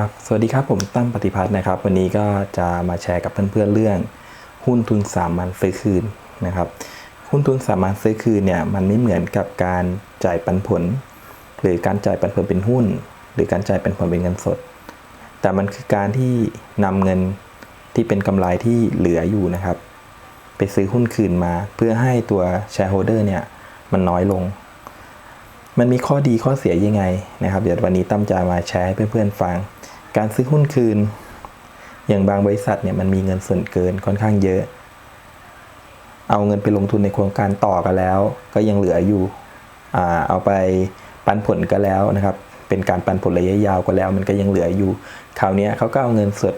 ครับ สวัสดีครับ ผมตั้มปฏิพัฒน์นะครับ วันนี้ก็จะมาแชร์กับเพื่อนๆเรื่อง หุ้นทุนสามัญซื้อคืนนะครับ หุ้นทุนสามัญซื้อคืนเนี่ยมันไม่เหมือนกับการจ่ายปันผล หรือการจ่ายปันผลเป็นหุ้น หรือการจ่ายปันผลเป็นเงินสด แต่มันคือการที่นำเงินที่เป็นกำไรที่เหลืออยู่นะครับ ไปซื้อหุ้นคืนมา เพื่อให้ตัว shareholder เนี่ยมันน้อยลง มันมีข้อดีข้อเสียยังไงนะครับ เดี๋ยววันนี้ตั้มจะมาแชร์ให้เพื่อนๆฟัง การซื้อหุ้นคืน อย่างบางบริษัทเนี่ยมันมีเงินส่วนเกินค่อนข้างเยอะ เอาเงินไปลงทุนในโครงการต่อกันแล้ว ก็ยังเหลืออยู่เอาไปปันผลก็แล้วนะครับ เป็นการปันผลระยะยาวก็แล้ว มันก็ยังเหลืออยู่ คราวนี้เขาก็เอาเงินสด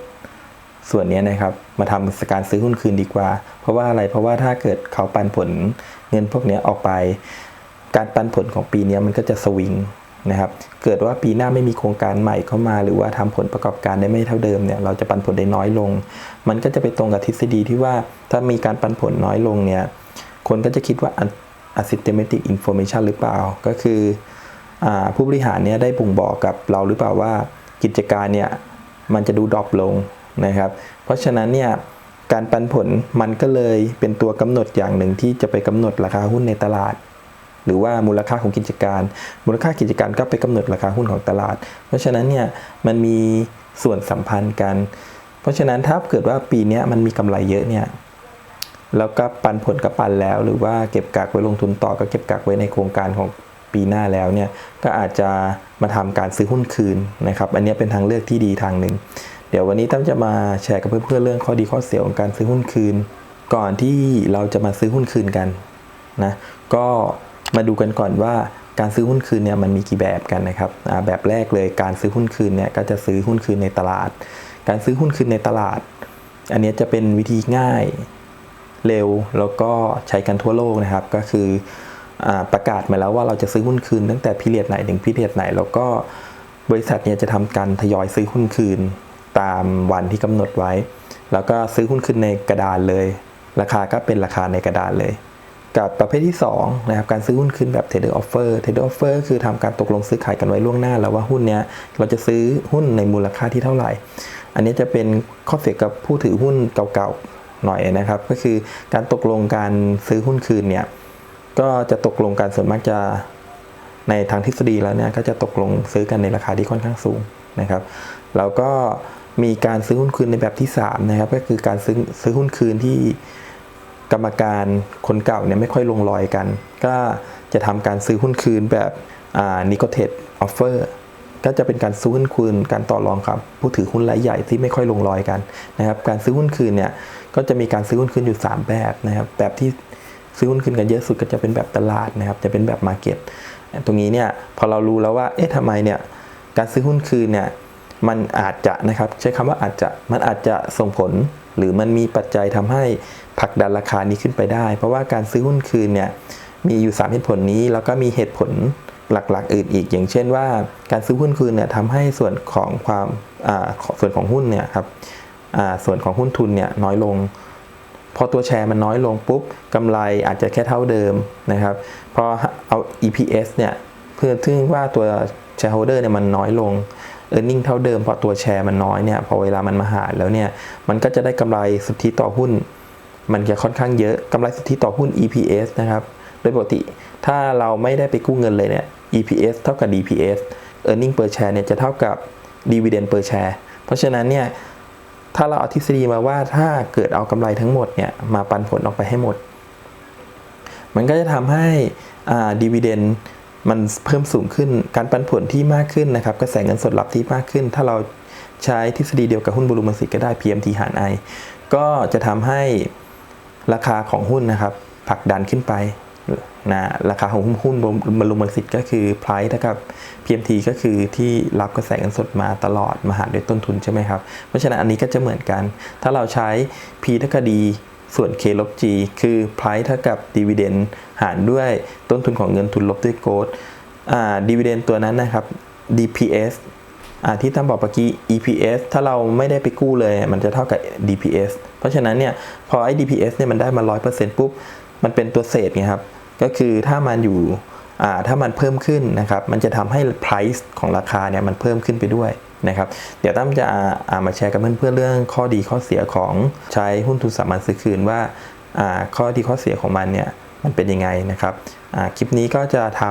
ส่วนนี้นะครับ มาทำการซื้อหุ้นคืนดีกว่า เพราะว่าอะไรเพราะว่าถ้าเกิดเขาปันผลเงินพวกนี้ออกไป การปันผลของปีนี้มันก็จะสวิงนะครับ เกิดว่าปีหน้าไม่มีโครงการใหม่เข้ามา หรือว่าทำผลประกอบการได้ไม่เท่าเดิมเนี่ยเราจะปันผลได้น้อยลง มันก็จะไปตรงกับทฤษฎีที่ว่าถ้ามีการปันผลน้อยลงเนี่ยคนก็จะคิดว่า asymmetric information หรือเปล่า ก็คืออผู้บริหารเนี่ยได้บ่งบอกกับเราหรือเปล่าว่ากิจการเนี่ยมันจะดูดรอปลงนะครับ เพราะฉะนั้นเนี่ยการปันผลมันก็เลยเป็นตัวกำหนดอย่างหนึ่งที่จะไปกำหนดราคาหุ้นในตลาด หรือว่ามูลค่าของกิจการ มูลค่ากิจการก็ไปกำหนดราคาหุ้นของตลาด เพราะฉะนั้นเนี่ยมันมีส่วนสัมพันธ์กัน เพราะฉะนั้นถ้าเกิดว่าปีนี้มันมีกำไรเยอะเนี่ยแล้วก็ปันผลก็ปันแล้ว หรือว่าเก็บกักไว้ลงทุนต่อก็เก็บกักไว้ในโครงการของปีหน้าแล้วเนี่ยก็อาจจะมาทำการซื้อหุ้นคืนนะครับ อันนี้เป็นทางเลือกที่ดีทางหนึ่งเดี๋ยววันนี้ตั้มจะมาแชร์กับเพื่อนๆเรื่องข้อดีข้อเสียของการซื้อหุ้นคืน ก่อนที่เราจะมาซื้อหุ้นคืนกันนะก็ มาดูกันก่อนว่าการซื้อหุ้นคืนเนี่ยมันมีกี่แบบกันนะครับแบบแรกเลยการซื้อหุ้นคืนเนี่ยก็จะซื้อหุ้นคืนในตลาด การซื้อหุ้นคืนในตลาด อันนี้จะเป็นวิธีง่ายเร็วแล้วก็ใช้กันทั่วโลกนะครับ ก็คืออประกาศมาแล้วว่าเราจะซื้อหุ้นคืนตั้งแต่พิเรียดไหนถึงพิเรียดไหน แล้วก็บริษัทเนี่ยจะทำการทยอยซื้อหุ้นคืนตามวันที่กำหนดไว้ แล้วก็ซื้อหุ้นคืนในกระดานเลย ราคาก็เป็นราคาในกระดานเลย กับประเภทที่ 2 นะครับ การซื้อหุ้นคืนแบบ trader offer trader offer คือทำการตกลงซื้อขายกันไว้ล่วงหน้า แล้วว่าหุ้นเนี้ยเราจะซื้อหุ้นในมูลค่าที่เท่าไหร่ อันนี้จะเป็นข้อเสียกับผู้ถือหุ้นเก่าๆหน่อยนะครับ ก็คือการตกลงการซื้อหุ้นคืนเนี่ยก็จะตกลงกันส่วนมากจะในทางทฤษฎีแล้วเนี่ยก็จะตกลงซื้อกันในราคาที่ค่อนข้างสูงนะครับแล้วก็มีการซื้อหุ้นคืนในแบบที่3นะครับก็คือการซื้อซื้อหุ้นคืนที่ กรรมการคนเก่าเนี่ยไม่ค่อยลงรอยกัน ก็จะทำการซื้อหุ้นคืนแบบนิโคเทดออฟเฟอร์ก็จะเป็นการซื้อหุ้นคืนการต่อรองครับผู้ถือหุ้นรายใหญ่ที่ไม่ค่อยลงรอยกันนะครับการซื้อหุ้นคืนเนี่ยก็จะมีการซื้อหุ้นคืนอยู่ 3 แบบนะครับแบบที่ซื้อหุ้นคืนกันเยอะสุดก็จะเป็นแบบตลาดนะครับจะเป็นแบบมาร์เก็ตตรงนี้เนี่ยพอเรารู้แล้วว่าเอ๊ะทำไมเนี่ยการซื้อหุ้นคืนเนี่ยมันอาจจะนะครับใช้คำว่าอาจจะมันอาจจะส่งผลหรือมันมีปัจจัยทำให้ ผลักดันราคานี้ขึ้นไปได้ เพราะว่าการซื้อหุ้นคืนเนี่ยมีอยู่ 3 เหตุผลนี้ แล้วก็มีเหตุผลหลักๆ อื่นอีก อย่างเช่นว่าการซื้อหุ้นคืนเนี่ยทำให้ส่วนของความส่วนของหุ้นเนี่ยครับส่วนของหุ้นทุนเนี่ยน้อยลง พอตัวแชร์มันน้อยลงปุ๊บกำไรอาจจะแค่เท่าเดิมนะครับพอเอา EPS เนี่ยเพื่อทึ่งว่าตัว shareholder เนี่ยมันน้อยลง e a r n i n g เท่าเดิมพอตัวแชร์มันน้อยเนี่ยพอเวลามันมาหารแล้วเนี่ยมันก็จะได้กำไรสุทธิต่อหุ้น มันจะค่อนข้างเยอะกำไรสุทธิต่อหุ้น EPS นะครับ โดยปกติถ้าเราไม่ได้ไปกู้เงินเลยเนี่ย EPS เท่ากับ DPS earning per share เนี่ยจะเท่ากับ dividend per share เพราะฉะนั้นเนี่ยถ้าเราเอาทฤษฎีมาว่าถ้าเกิดเอากำไรทั้งหมดเนี่ยมาปันผลออกไปให้หมด มันก็จะทำให้ดีเวเดนมันเพิ่มสูงขึ้นการปันผลที่มากขึ้นนะครับกระแสเงินสดหลับที่มากขึ้น ถ้าเราใช้ทฤษฎีเดียวกับหุ้นบรูมสิก็ได้ PMT หาร I ก็จะทำให้ ราคาของหุ้นนะครับผลักดันขึ้นไปนะราคาของหุ้นหุ้นบรรลุมสิทธิ์ก็คือ price เท่ากับ PMT ก็คือที่รับกระแสเงินสดมาตลอดมาหารด้วยต้นทุนใช่ไหมครับ เพราะฉะนั้นอันนี้ก็จะเหมือนกัน ถ้าเราใช้ P เท่ากับ D ส่วน K ลบ G คือ price เท่ากับ dividend หารด้วยต้นทุนของเงินทุนลบด้วย growth อ่า dividend ตัวนั้นนะครับ DPS อ่าที่ตั้มบอกเมื่อกี้ EPS ถ้าเราไม่ได้ไปกู้เลย มันจะเท่ากับ DPS ราะฉะนั้นเนี่ยพอไอ้ DPS เนี่ยมันได้มา 100%ปุ๊บ มันเป็นตัวเศษไงครับ ก็คือถ้ามันอยู่ถ้ามันเพิ่มขึ้นนะครับ มันจะทำให้ price ของราคาเนี่ยมันเพิ่มขึ้นไปด้วยนะครับ เดี๋ยวตั้มจะอามาแชร์กับเพื่อนๆเรื่องข้อดีข้อเสียของใช้หุ้นทุนสามัญซื้อคืนว่าข้อดีข้อเสียของมันเนี่ยมันเป็นยังไงนะครับคลิปนี้ก็จะท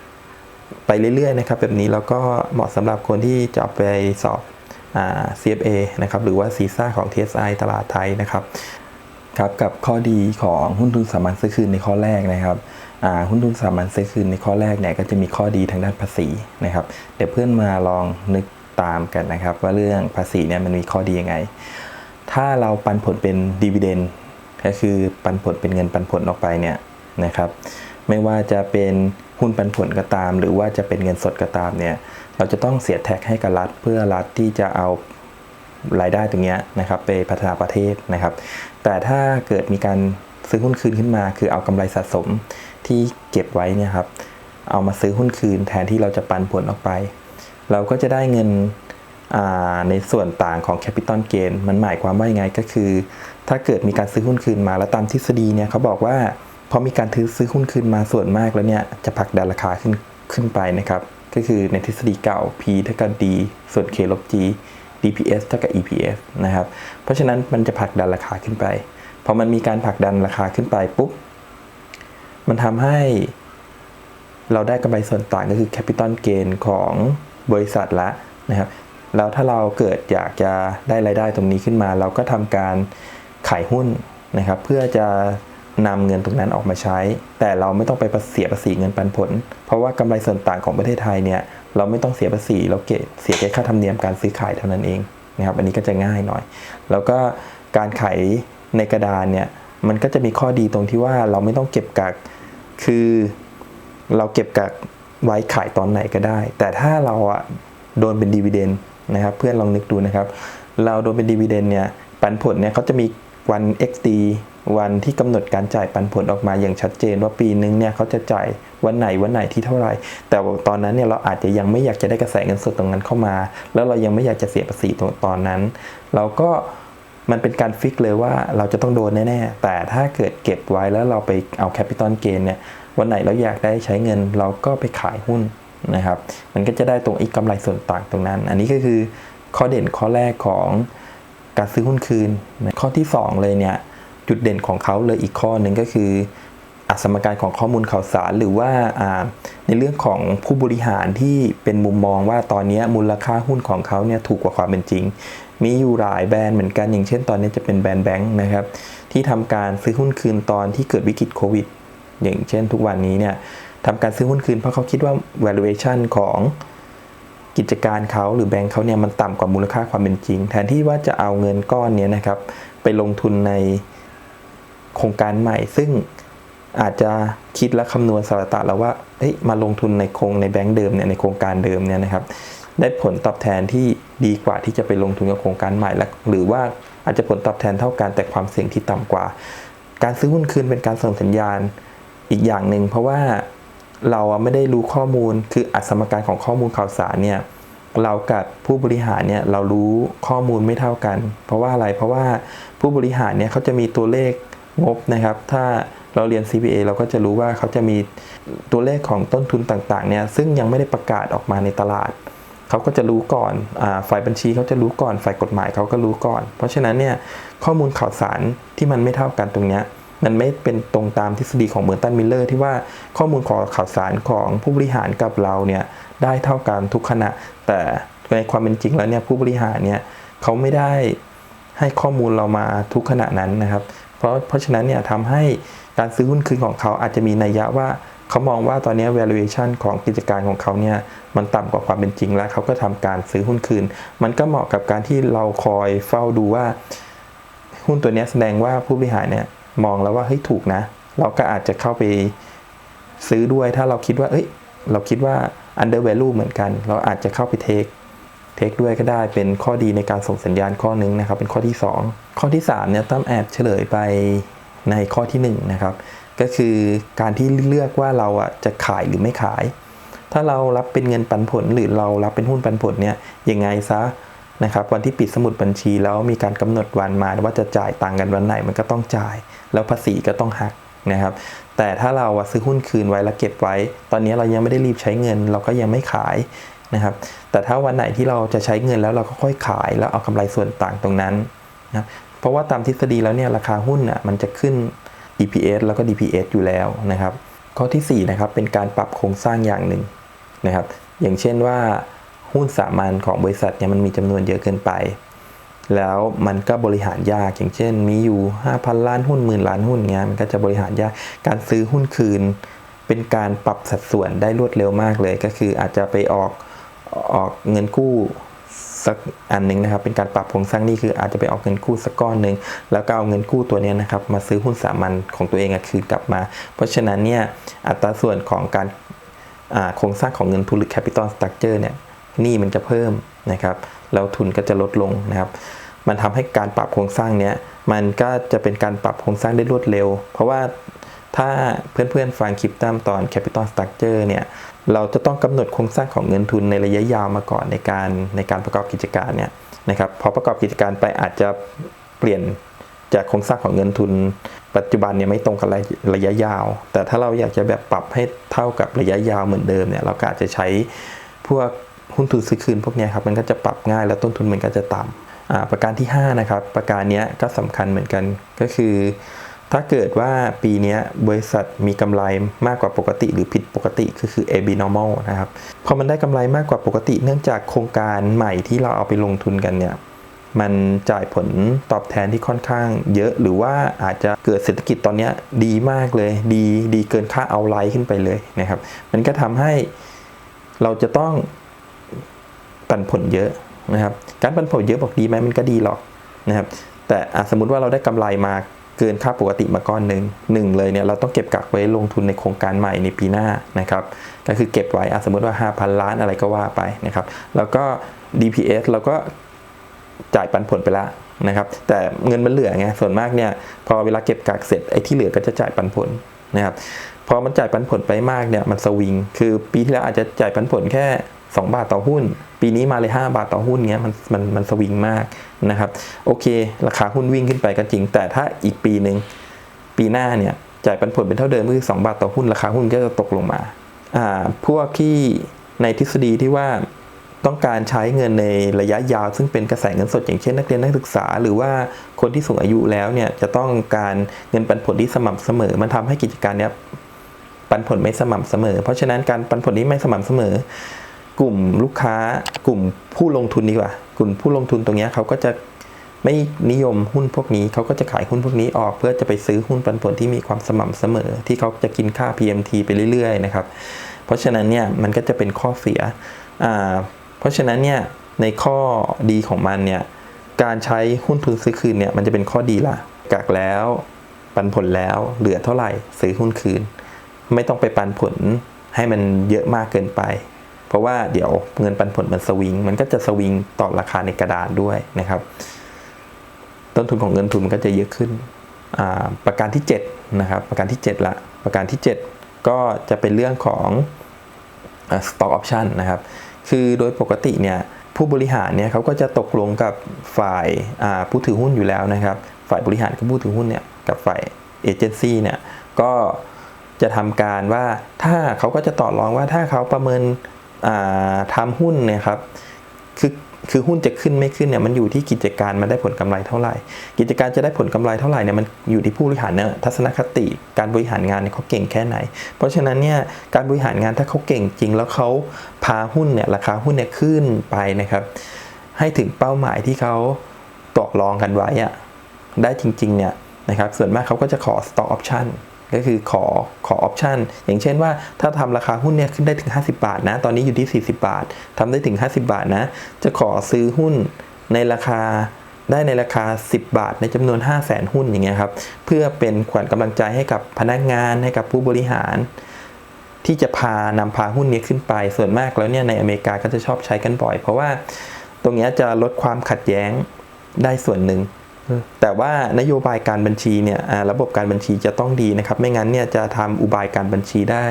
ำไปเรื่อยๆนะครับ แบบนี้แล้วก็เหมาะสำหรับคนที่จะไปสอบ CFA นะครับหรือว่าซีซ่าของ TSI ตลาดไทยนะครับครับกับข้อดีของหุ้นทุนสามัญซื้อคืนในข้อแรกนะครับหุ้นทุนสามัญซื้อคืนในข้อแรกเนี่ยก็จะมีข้อดีทางด้านภาษีนะครับเดี๋ยวเพื่อนมาลองนึกตามกันนะครับ ว่าเรื่องภาษีเนี่ยมันมีข้อดียังไง ถ้าเราปันผลเป็นดีเวเดนก็คือปันผลเป็นเงินปันผลออกไปเนี่ยนะครับ ไม่ว่าจะเป็นหุ้นปันผลก็ตาม หรือว่าจะเป็นเงินสดก็ตามเนี่ย เราจะต้องเสียแท็กให้กับรัฐ เพื่อรัฐที่จะเอารายได้ตรงนี้นะครับไปพัฒนาประเทศนะครับ แต่ถ้าเกิดมีการซื้อหุ้นคืนขึ้นมา คือเอากำไรสะสมที่เก็บไว้เนี่ยครับเอามาซื้อหุ้นคืนแทนที่เราจะปันผลออกไป เราก็จะได้เงินในส่วนต่างของแคปิตอลเกนมันหมายความว่ายังไงก็คือ ถ้าเกิดมีการซื้อหุ้นคืนมาแล้วตามทฤษฎีเนี่ยเขาบอกว่าพอมีการซื้อหุ้นคืนมาส่วนมากแล้วเนี่ยจะผลักดันราคาขึ้นขึ้นไปนะครับ ก็คือในทฤษฎีเก่า P เท่ากับ D ส่วน K ลบ G DPS เท่ากับ EPS นะครับ เพราะฉะนั้นมันจะผลักดันราคาขึ้นไป พอมันมีการผลักดันราคาขึ้นไปปุ๊บ มันทำให้เราได้กำไรส่วนต่างก็คือ Capital Gain ของบริษัทละนะครับ แล้วถ้าเราเกิดอยากจะได้รายได้ตรงนี้ขึ้นมา เราก็ทำการขายหุ้นนะครับ เพื่อจะ นำเงินตรงนั้นออกมาใช้ แต่เราไม่ต้องไปเสียภาษีเงินปันผล เพราะว่ากำไรส่วนต่างของประเทศไทยเนี่ยเราไม่ต้องเสียภาษีเราเก็เสียแค่ค่าธรรมเนียมการซื้อขายเท่านั้นเองนะครับอันนี้ก็จะง่ายหน่อย แล้วก็การขายในกระดานเนี่ยมันก็จะมีข้อดีตรงที่ว่าเราไม่ต้องเก็บกักคือเราเก็บกักไว้ขายตอนไหนก็ได้ แต่ถ้าเราอะโดนเป็นดีเวเดนนะครับ เพื่อนลองนึกดูนะครับ เราโดนเป็นดีเวเดนเนี่ยปันผลเนี่ยเขาจะมีวัน XD วันที่กำหนดการจ่ายปันผลออกมาอย่างชัดเจนว่าปีนึงเนี่ยเขาจะจ่ายวันไหนวันไหนที่เท่าไหร่ แต่ตอนนั้นเนี่ยเราอาจจะยังไม่อยากจะได้กระแสเงินสดตรงนั้นเข้ามา แล้วเรายังไม่อยากจะเสียภาษีตรงตอนนั้น เราก็มันเป็นการฟิกเลยว่าเราจะต้องโดนแน่ๆ แต่ถ้าเกิดเก็บไว้แล้วเราไปเอาแคปิตอลเกนเนี่ยวันไหนเราอยากได้ใช้เงินเราก็ไปขายหุ้นนะครับ มันก็จะได้ตรงอีกกำไรส่วนต่างตรงนั้น อันนี้ก็คือข้อเด่นข้อแรกของการซื้อหุ้นคืน ข้อที่ 2 เลยเนี่ย จุดเด่นของเขาเลยอีกข้อหนึ่งก็คืออสมการของข้อมูลข่าวสารหรือว่าในเรื่องของผู้บริหารที่เป็นมุมมองว่าตอนนี้มูลค่าหุ้นของเขาเนี่ยถูกกว่าความเป็นจริง มีอยู่หลายแบรนด์เหมือนกันอย่างเช่นตอนนี้จะเป็นแบรนด์แบงค์นะครับที่ทำการซื้อหุ้นคืนตอนที่เกิดวิกฤตโควิด อย่างเช่นทุกวันนี้เนี่ยทำการซื้อหุ้นคืนเพราะเขาคิดว่า valuation ของกิจการเขาหรือแบงค์เขาเนี่ยมันต่ำกว่ามูลค่าความเป็นจริง แทนที่ว่าจะเอาเงินก้อนนี้นะครับไปลงทุนใน โครงการใหม่ ซึ่งอาจจะคิดและคำนวณสาระตะแล้วว่าเฮ้ยมาลงทุนในโครงในแบงก์เดิมเนี่ยในโครงการเดิมเนี่ยนะครับ ได้ผลตอบแทนที่ดีกว่าที่จะไปลงทุนกับโครงการใหม่และหรือว่าอาจจะผลตอบแทนเท่ากันแต่ความเสี่ยงที่ต่ำกว่า การซื้อหุ้นคืนเป็นการส่งสัญญาณอีกอย่างหนึ่งเพราะว่าเราไม่ได้รู้ข้อมูลคืออัสมการของข้อมูลข่าวสารเนี่ยเรากับผู้บริหารเนี่ยเรารู้ข้อมูลไม่เท่ากัน เพราะว่าอะไรเพราะว่าผู้บริหารเนี่ยเขาจะมีตัวเลข งบนะครับ ถ้าเราเรียน CPA เราก็จะรู้ว่าเขาจะมีตัวเลขของต้นทุนต่างๆเนี่ยซึ่งยังไม่ได้ประกาศออกมาในตลาด เขาก็จะรู้ก่อนอฝ่ายบัญชีเขาจะรู้ก่อน ฝ่ายกฎหมายเขาก็รู้ก่อน เพราะฉะนั้นเนี่ยข้อมูลข่าวสารที่มันไม่เท่ากันตรงนี้มันไม่เป็นตรงตามทฤษฎีของเมอร์ตันมิลเลอร์ที่ว่าข้อมูลของข่าวสารของผู้บริหารกับเราเนี่ยได้เท่ากันทุกขณะ แต่ในความเป็นจริงแล้วเนี่ยผู้บริหารเนี่ยเขาไม่ได้ให้ข้อมูลเรามาทุกขณะนั้นนะครับ เพราะเพราะฉะนั้นเนี่ยทำให้การซื้อหุ้นคืนของเขาอาจจะมีนัยยะว่าเขามองว่าตอนนี้ valuation ของกิจการของเขาเนี่ยมันต่ำกว่าความเป็นจริงแล้วเขาก็ทำการซื้อหุ้นคืน มันก็เหมาะกับการที่เราคอยเฝ้าดูว่า หุ้นตัวนี้แสดงว่าผู้บริหารเนี่ยมองแล้วว่าเฮ้ยถูกนะ เราก็อาจจะเข้าไปซื้อด้วยถ้าเราคิดว่าเอ้ยเราคิดว่า under value เหมือนกัน เราอาจจะเข้าไปเทค เทคด้วยก็ได้เป็นข้อดีในการส่งสัญญาณข้อนึงนะครับ เป็นข้อที่ 2 ข้อที่3เนี่ยตั้มแอบเฉลยไปในข้อที่1นะครับก็คือการที่เลือกว่าเราอะจะขายหรือไม่ขาย ถ้าเรารับเป็นเงินปันผลหรือเรารับเป็นหุ้นปันผลเนี่ยยังไงซะนะครับวันที่ปิดสมุดบัญชีแล้วมีการกำหนดวันมาว่าจะจ่ายตังกันวันไหนมันก็ต้องจ่าย แล้วภาษีก็ต้องหักนะครับ แต่ถ้าเราซื้อหุ้นคืนไว้แล้วเก็บไว้ ตอนนี้เรายังไม่ได้รีบใช้เงิน เราก็ยังไม่ขาย นะครับ แต่ถ้าวันไหนที่เราจะใช้เงินแล้วเราก็ค่อยขายแล้วเอากำไรส่วนต่างตรงนั้นนะเพราะว่าตามทฤษฎีแล้วเนี่ยราคาหุ้นอะมันจะขึ้น EPS แล้วก็ DPS อยู่แล้วนะครับ ข้อทีสี่4นะครับเป็นการปรับโครงสร้างอย่างหนึ่งนะครับ อย่างเช่นว่าหุ้นสามัญของบริษัทเนี่ยมันมีจำนวนเยอะเกินไป แล้วมันก็บริหารยาก อย่างเช่น มีอยู่ 5,000 ล้านหุ้นหมื่นล้านหุ้นเงี้ยมันก็จะบริหารยาก การซื้อหุ้นคืน เป็นการปรับสัดส่วนได้รวดเร็วมากเลย ก็คืออาจจะไปออก ออกเงินกู้สักอันหนึ่งนะครับ เป็นการปรับโครงสร้างนี้คืออาจจะไปออกเงินกู้สักก้อนหนึ่งแล้วก็เอาเงินกู้ตัวนี้นะครับ มาซื้อหุ้นสามัญของตัวเองคืนกลับมา เพราะฉะนั้นเนี่ยอัตราส่วนของการโครงสร้างของเงินทุนหรือ capital structure เนี่ยนี้มันจะเพิ่มนะครับแล้วทุนก็จะลดลงนะครับ มันทำให้การปรับโครงสร้างเนี้ยมันก็จะเป็นการปรับโครงสร้างได้รวดเร็ว เพราะว่าถ้าเพื่อนๆฟังคลิปตามตอน capital structure เนี่ย เราจะต้องกำหนดโครงสร้างของเงินทุนในระยะยาวมาก่อนในการในการประกอบกิจการเนี่ยนะครับพอประกอบกิจการไปอาจจะเปลี่ยนจากโครงสร้างของเงินทุน ปัจจุบันเนี่ยไม่ตรงกับระยะยาว แต่ถ้าเราอยากจะแบบปรับให้เท่ากับระยะยาวเหมือนเดิมเนี่ยเราก็อาจจะใช้พวกหุ้นทุนซื้อคืนพวกนี้ครับมันก็จะปรับง่ายแล้วต้นทุนมันก็จะต่ำอ่าประการที่5นะครับประการนี้ก็สำคัญเหมือนกันก็คือ ถ้าเกิดว่าปีนี้บริษัทมีกำไรมากกว่าปกติ หรือผิดปกติก็คือ AB normal นะครับพอมันได้กำไรมากกว่าปกติ เนื่องจากโครงการใหม่ที่เราเอาไปลงทุนกันเนี่ยมันจ่ายผลตอบแทนที่ค่อนข้างเยอะหรือว่าอาจจะเกิดเศรษฐกิจตอนนี้ดีมากเลย ดีดีเกินค่าเอาไลท์ขึ้นไปเลยนะครับ มันก็ทำให้เราจะต้องปันผลเยอะนะครับ การปันผลเยอะบอกดีไหมมันก็ดีหรอกนะครับ แต่สมมุติว่าเราได้กำไรมา เกินค่าปกติมาก้อนหนึ่งหนึ่งเลยเนี่ยเราต้องเก็บกักไว้ลงทุนในโครงการใหม่ในปีหน้านะครับก็คือเก็บไว้อะสมมติว่า 5,000 ล้านอะไรก็ว่าไปนะครับแล้วก็ DPS เราก็จ่ายปันผลไปแล้วนะครับแต่เงินมันเหลือไงส่วนมากเนี่ยพอเวลาเก็บกักเสร็จไอ้ที่เหลือก็จะจ่ายปันผลนะครับพอมันจ่ายปันผลไปมากเนี่ยมันสวิง คือปีที่แล้วอาจจะจ่ายปันผลแค่ 2 บาทต่อหุ้น ปีนี้มาเลย 5 บาทต่อหุ้นเงี้ยมันมันมันสวิงมากนะครับโอเค ราคาหุ้นวิ่งขึ้นไปก็จริง แต่ถ้าอีกปีหนึ่งปีหน้าเนี่ยจ่ายปันผลเป็นเท่าเดิมคือ 2 บาทต่อหุ้น ราคาหุ้นก็จะตกลงมาอ่าพวกที่ในทฤษฎีที่ว่าต้องการใช้เงินในระยะยาว ซึ่งเป็นกระแสเงินสดอย่างเช่นนักเรียนนักศึกษา หรือว่าคนที่สูงอายุแล้วเนี่ยจะต้องการเงินปันผลที่สม่ำเสมอ มันทำให้กิจการเนี้ยปันผลไม่สม่ำเสมอ เพราะฉะนั้นการปันผลนี้ไม่สม่ำเสมอ กลุ่มลูกค้ากลุ่มผู้ลงทุนดีกว่า กลุ่มผู้ลงทุนตรงนี้เขาก็จะไม่นิยมหุ้นพวกนี้เขาก็จะขายหุ้นพวกนี้ออก เพื่อจะไปซื้อหุ้นปันผลที่มีความสม่ำเสมอ ที่เขาจะกินค่า PMT ไปเรื่อยๆนะครับเพราะฉะนั้นเนี่ยมันก็จะเป็นข้อเสียอ่าเพราะฉะนั้นเนี่ยในข้อดีของมันเนี่ยการใช้หุ้นทุนซื้อคืนเนี่ยมันจะเป็นข้อดีละกักแล้วปันผลแล้วเหลือเท่าไหร่ซื้อหุ้นคืน ไม่ต้องไปปันผลให้มันเยอะมากเกินไป เพราะว่าเดี๋ยวเงินปันผลมันสวิง มันก็จะสวิงต่อราคาในกระดาษด้วยนะครับ ต้นทุนของเงินทุนมันก็จะเยอะขึ้นอ่าประการที่7นะครับ ประการที่ 7 ละ ประการที่ 7 ก็จะเป็นเรื่องของอ stock option นะครับ คือโดยปกติเนี่ยผู้บริหารเนี่ยเขาก็จะตกลงกับฝ่ายาผู้ถือหุ้นอยู่แล้วนะครับ ฝ่ายบริหารกับผู้ถือหุ้นเนี่ยกับฝ่ายเอเจนซี่เนี่ยก็จะทำการว่าถ้าเขาก็จะต่อรองว่าถ้าเขาประเมิน ทำหุ้นเนี่ยครับคือคือหุ้นจะขึ้นไม่ขึ้นเนี่ยมันอยู่ที่กิจการมันได้ผลกำไรเท่าไหร่ กิจการจะได้ผลกำไรเท่าไหร่เนี่ยมันอยู่ที่ผู้บริหารเนี่ยทัศนคติการบริหารงานเนี่ยเขาเก่งแค่ไหน เพราะฉะนั้นเนี่ยการบริหารงานถ้าเขาเก่งจริง แล้วเขาพาหุ้นเนี่ยราคาหุ้นเนี่ยขึ้นไปนะครับ ให้ถึงเป้าหมายที่เขาตกลองกันไว้อะได้จริงๆเนี่ยนะครับส่วนมากเขาก็จะขอ stock option ก็คือขอขอ option อย่างเช่นว่าถ้าทำราคาหุ้นเนี่ยขึ้นได้ถึง 50 บาทนะ ตอนนี้อยู่ที่ 40 บาททำได้ถึง 50 บาทนะ จะขอซื้อหุ้นในราคาได้ในราคา 10 บาทในจำนวน 5 0 0แสนหุ้นอย่างเงี้ยครับ เพื่อเป็นขวัญกำลังใจให้กับพนักงานให้กับผู้บริหาร ที่จะพานำพาหุ้นนี้ขึ้นไป ส่วนมากแล้วเนี่ยในอเมริกาก็จะชอบใช้กันบ่อย เพราะว่าตรงเนี้ยจะลดความขัดแย้งได้ส่วนหนึ่ง แต่ว่านโยบายการบัญชีเนี่ยระบบการบัญชีจะต้องดีนะครับ ไม่งั้นเนี่ยจะทำอุบายการบัญชีได้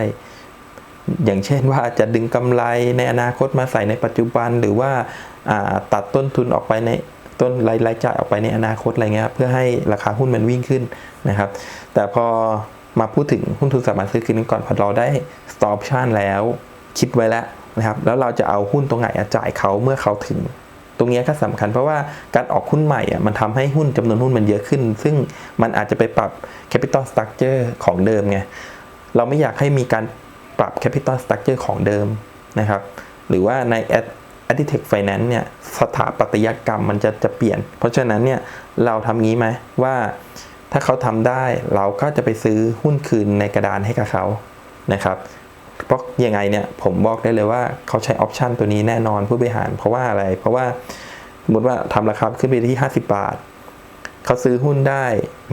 อย่างเช่นว่าจะดึงกำไรในอนาคตมาใส่ในปัจจุบัน หรือว่าตัดต้นทุนออกไปในต้นรายรายจ่ายออกไปในอนาคตอะไรเงี้ยครับเพื่อให้ราคาหุ้นมันวิ่งขึ้นนะครับ แต่พอมาพูดถึงหุ้นทุนสามัญซื้อคืนก่อนพอเราได้ stop option แล้วคิดไว้แล้วนะครับ แล้วเราจะเอาหุ้นตรงไหนอะจ่ายเขาเมื่อเขาถึง ตรงนี้ก็สำคัญเพราะว่าการออกหุ้นใหม่อะมันทำให้หุ้นจำนวนหุ้นมันเยอะขึ้น ซึ่งมันอาจจะไปปรับ capital structure ของเดิมไงเราไม่อยากให้มีการปรับ capital structure ของเดิมนะครับ หรือว่าใน Ad- Aditech Finance เนี่ยสถาปัตยกรรมมันจะจะเปลี่ยน เพราะฉะนั้นเนี่ยเราทำงี้ไหมว่าถ้าเขาทำได้เราก็จะไปซื้อหุ้นคืนในกระดานให้กับเขานะครับ เพราะยังไงเนี่ยผมบอกได้เลยว่าเขาใช้ออปชันตัวนี้แน่นอนผู้บริหาร เพราะว่าอะไร เพราะว่าสมมติว่าทำราคาขึ้นไปที่ 50 บาท เขาซื้อหุ้นได้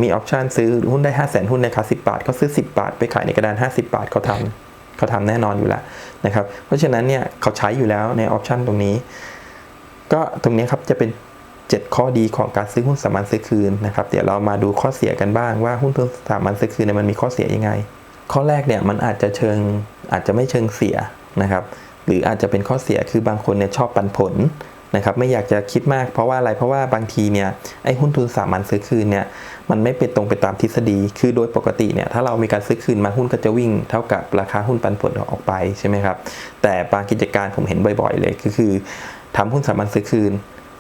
มีออปชันซื้อหุ้นได้ 5 0 0 0 0 0หุ้นในราคา10 บาทเขาซื้อ 10 บาท ไปขายในกระดาน 50 บาทเขาทำเขาทำแน่นอนอยู่แล้วนะครับ เพราะฉะนั้นเนี่ยเขาใช้อยู่แล้วในออปชันตรงนี้ ก็ตรงนี้ครับจะเป็น 7 ข้อดีของการซื้อหุ้นสามัญซื้อคืนนะครับ เดี๋ยวเรามาดูข้อเสียกันบ้างว่าหุ้นสามัญซื้อคืนเนี่ยมันมีข้อเสียยังไง ข้อแรกเนี่ยมันอาจจะเชิงอาจจะไม่เชิงเสียนะครับ หรืออาจจะเป็นข้อเสียคือบางคนเนี่ยชอบปันผลนะครับไม่อยากจะคิดมากเพราะว่าอะไรเพราะว่าบางทีเนี่ยไอ้หุ้นทุนสามัญซื้อคืนเนี่ยมันไม่เป็นตรงไปตามทฤษฎี คือโดยปกติเนี่ยถ้าเรามีการซื้อคืนมาหุ้นก็จะวิ่ง เท่ากับราคาหุ้นปันผลออกไปใช่ไหมครับแต่บางกิจการผมเห็นบ่อย ๆ เลยก็คือทำหุ้นสามัญซื้อคืน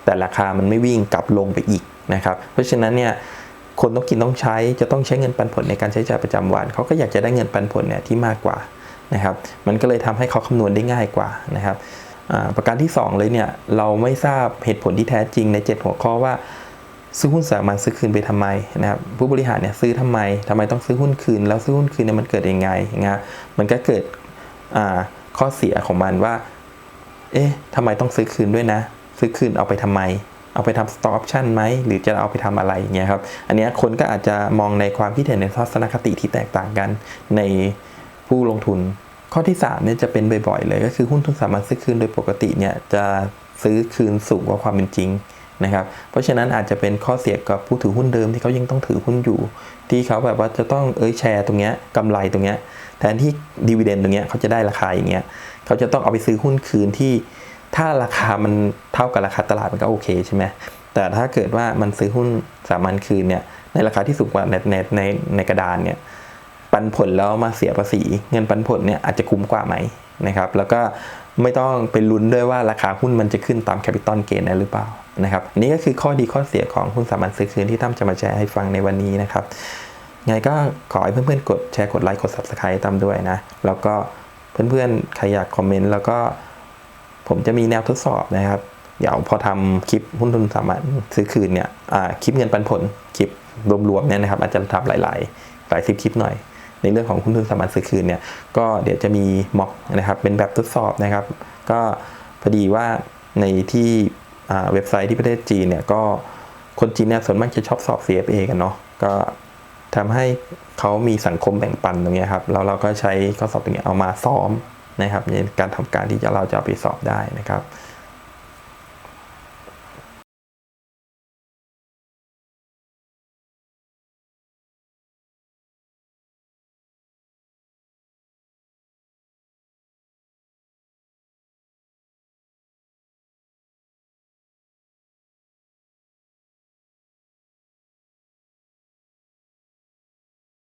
แต่ราคามันไม่วิ่งกลับลงไปอีกนะครับเพราะฉะนั้นเนี่ย คนต้องกินต้องใช้จะต้องใช้เงินปันผลในการใช้จ่ายประจำวันเขาก็อยากจะได้เงินปันผลเนี่ยที่มากกว่านะครับมันก็เลยทำให้เขาคำนวณได้ง่ายกว่านะครับประการที่ 2 เลยเนี่ยเราไม่ทราบเหตุผลที่แท้จริงใน 7 หัวข้อว่า ซื้อหุ้นสามัญซื้อคืนไปทำไมนะครับผู้บริหารเนี่ยซื้อทำไมทำไมต้องซื้อหุ้นคืน แล้วซื้อหุ้นคืนเนี่ยมันเกิดยังไงนะมันก็เกิดข้อเสียของมันว่า เอ๊ะทำไมต้องซื้อคืนด้วยนะ ซื้อคืนเอาไปทำไม เอาไปทำ stock option ไหมหรือจะเอาไปทำอะไรเงี้ยครับ อันเนี้ยคนก็อาจจะมองในความคิดเห็นในทัศนคติที่แตกต่างกันในผู้ลงทุน ข้อที่3เนี่ยจะเป็นบ่อยๆเลย ก็คือหุ้นทุนสามารถซื้อคืนโดยปกติเนี่ยจะซื้อคืนสูงกว่าความเป็นจริงนะครับ เพราะฉะนั้นอาจจะเป็นข้อเสียกับผู้ถือหุ้นเดิมที่เขายังต้องถือหุ้นอยู่ ที่เขาแบบว่าจะต้องเอ้ยแชร์ตรงเนี้ยกำไรตรงเนี้ยแทนที่ดีเวเดนตรงเนี้ยเขาจะได้ราคาอย่างเงี้ยเขาจะต้องเอาไปซื้อหุ้นคืนที่ ถ้าราคามันเท่ากับราคาตลาดมันก็โอเคใช่ไหมแต่ถ้าเกิดว่ามันซื้อหุ้นสามัญคืนเนี่ยในราคาที่สูงกว่าในในในในกระดานเนี่ยปันผลแล้วมาเสียภาษี เงินปันผลเนี่ยอาจจะคุ้มกว่าไหมนะครับ แล้วก็ไม่ต้องไปลุ้นด้วยว่าราคาหุ้นมันจะขึ้นตามแคปิตอลเกนได้หรือเปล่านะครับนนี้ก็คือข้อดีข้อเสียของหุ้นสามัญซื้อคืนที่ตั้มจะมาแชร์ให้ฟังในวันนี้นะครับไงก็ขอให้เพื่อนๆกดแชร์กดไลค์กด subscribe ตามด้วยนะ แล้วก็เพื่อนๆใครอยากคอมเมนต์แล้วก็ ผมจะมีแนวทดสอบนะครับ เดี๋ยวพอทำคลิปหุ้นทุนสามารถซื้อคืนเนี่ยคลิปเงินปันผลคลิปรวมๆเนี่ยนะครับอาจจะทำหลายๆ หลายสิบคลิปหน่อย ในเรื่องของหุ้นทุนสามารถซื้อคืนเนี่ยก็เดี๋ยวจะมีม็อกนะครับเป็นแบบทดสอบนะครับ ก็พอดีว่าในที่เว็บไซต์ที่ประเทศจีนเนี่ยก็คนจีนเนี่ยส่วนมากจะชอบสอบ CFA กันเนาะก็ทำให้เขามีสังคมแบ่งปันตรงนี้ครับแล้วเราก็ใช้ข้อสอบตรงนี้เอามาซ้อม นะครับในการทำการที่จะเราจะเอาไปสอบได้นะครับ